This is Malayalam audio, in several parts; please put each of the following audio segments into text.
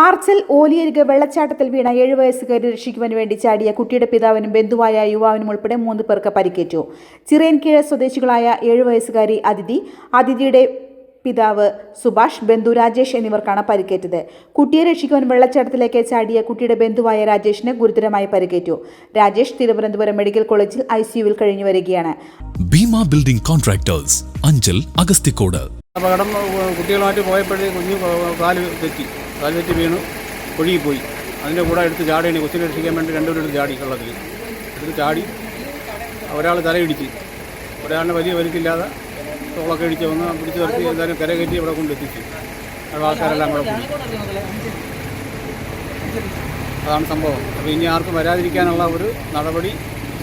ആർച്ചൽ ഓലിയരികെ വെള്ളച്ചാട്ടത്തിൽ വീണ ഏഴു വയസ്സുകാരി രക്ഷിക്കുവാൻ വേണ്ടി ചാടിയ കുട്ടിയുടെ പിതാവിനും ബന്ധുവായ യുവാവിനും ഉൾപ്പെടെ മൂന്ന് പേർക്ക് പരിക്കേറ്റു. ചിറയൻകീഴ സ്വദേശികളായ ഏഴു വയസ്സുകാരി അതിഥി അതിഥിയുടെ പിതാവ് സുഭാഷ് ബന്ധു രാജേഷ് എന്നിവർക്കാണ് പരിക്കേറ്റത്. കുട്ടിയെ രക്ഷിക്കുവാൻ വെള്ളച്ചാട്ടത്തിലേക്ക് ചാടിയ കുട്ടിയുടെ ബന്ധുവായ രാജേഷിന് ഗുരുതരമായി പരിക്കേറ്റു. രാജേഷ് തിരുവനന്തപുരം മെഡിക്കൽ കോളേജിൽ ഐ സിയുവിൽ കഴിഞ്ഞു വരികയാണ്. ഭീമ ബിൽഡിംഗ് കോൺട്രാക്ടേഴ്സ് അഞ്ചൽ അഗസ്തിക്കോട് അപകടം കുട്ടികളുമായിട്ട് പോയപ്പോഴേ കുഞ്ഞു കാൽ തെറ്റി. കാൽ വീണ് വീണു ഒഴുകി പോയി അതിന്റെ കൂടെ എടുത്ത് ചാടിയാണ് കൊച്ചിനെ രക്ഷിക്കാൻ വേണ്ടി രണ്ടുപേരും ചാടി വെള്ളത്തിൽ എടുത്ത് ചാടി ഒരാൾ തലയിടിച്ച്. ഒരാളിനെ വലിയ വലിക്കില്ലാതെ തോളൊക്കെ ഇടിച്ച് വന്ന് പിടിച്ച് നിർത്തി എന്തായാലും കര കയറ്റി ഇവിടെ കൊണ്ടെത്തിച്ചു. അവിടെ ആൾക്കാരെല്ലാം കൂടെ പോയി അതാണ് സംഭവം. അപ്പോൾ ഇനി ആർക്കും വരാതിരിക്കാനുള്ള ഒരു നടപടി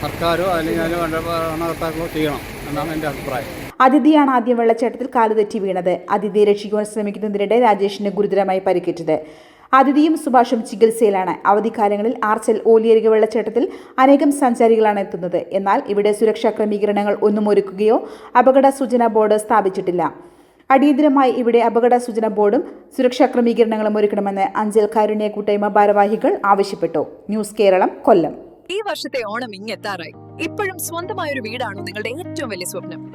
സർക്കാരോ അല്ലെങ്കിൽ അതിന് ഭരണകർത്താക്കളോ ചെയ്യണം എന്നാണ് എന്റെ അഭിപ്രായം. അതിഥിയാണ് ആദ്യം വെള്ളച്ചാട്ടത്തിൽ കാലുതെറ്റി വീണത്. അതിഥിയെ രക്ഷിക്കുവാൻ ശ്രമിക്കുന്നതിനിടെ രാജേഷിന് ഗുരുതരമായി പരിക്കേറ്റത്. അതിഥിയും സുഭാഷും ചികിത്സയിലാണ്. അവധിക്കാലങ്ങളിൽ ആർച്ചൽ ഓലിയരിക വെള്ളച്ചാട്ടത്തിൽ അനേകം സഞ്ചാരികളാണ് എത്തുന്നത്. എന്നാൽ ഇവിടെ സുരക്ഷാ ക്രമീകരണങ്ങൾ ഒന്നും ഒരുക്കുകയോ അപകട സൂചനാ ബോർഡ് സ്ഥാപിച്ചിട്ടില്ല. അടിയന്തരമായി ഇവിടെ അപകട സൂചന ബോർഡും സുരക്ഷാ ക്രമീകരണങ്ങളും ഒരുക്കണമെന്ന് അഞ്ചൽ കാരുണ്യ കൂട്ടായ്മ ഭാരവാഹികൾ ആവശ്യപ്പെട്ടു. ന്യൂസ് കേരളം കൊല്ലം. ഈ വർഷത്തെ ഓണം ഇങ്ങെത്താറായി. ഇപ്പോഴും സ്വന്തമായ ഒരു വീടാണോ നിങ്ങളുടെ ഏറ്റവും വലിയ സ്വപ്നം?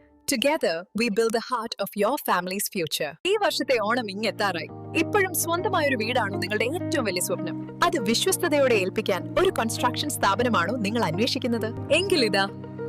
Together, we build the heart of your family's future. ഈ വർഷത്തെ ഓണം ഇങ്ങെത്താറായി. ഇപ്പോഴും സ്വന്തമായ ഒരു വീടാണോ നിങ്ങളുടെ ഏറ്റവും വലിയ സ്വപ്നം. അത് വിശ്വസ്തയോടെ ഏൽപ്പിക്കാൻ ഒരു കൺസ്ട്രക്ഷൻ സ്ഥാപനമാണോ നിങ്ങൾ അന്വേഷിക്കുന്നത്? എങ്കിലിതാ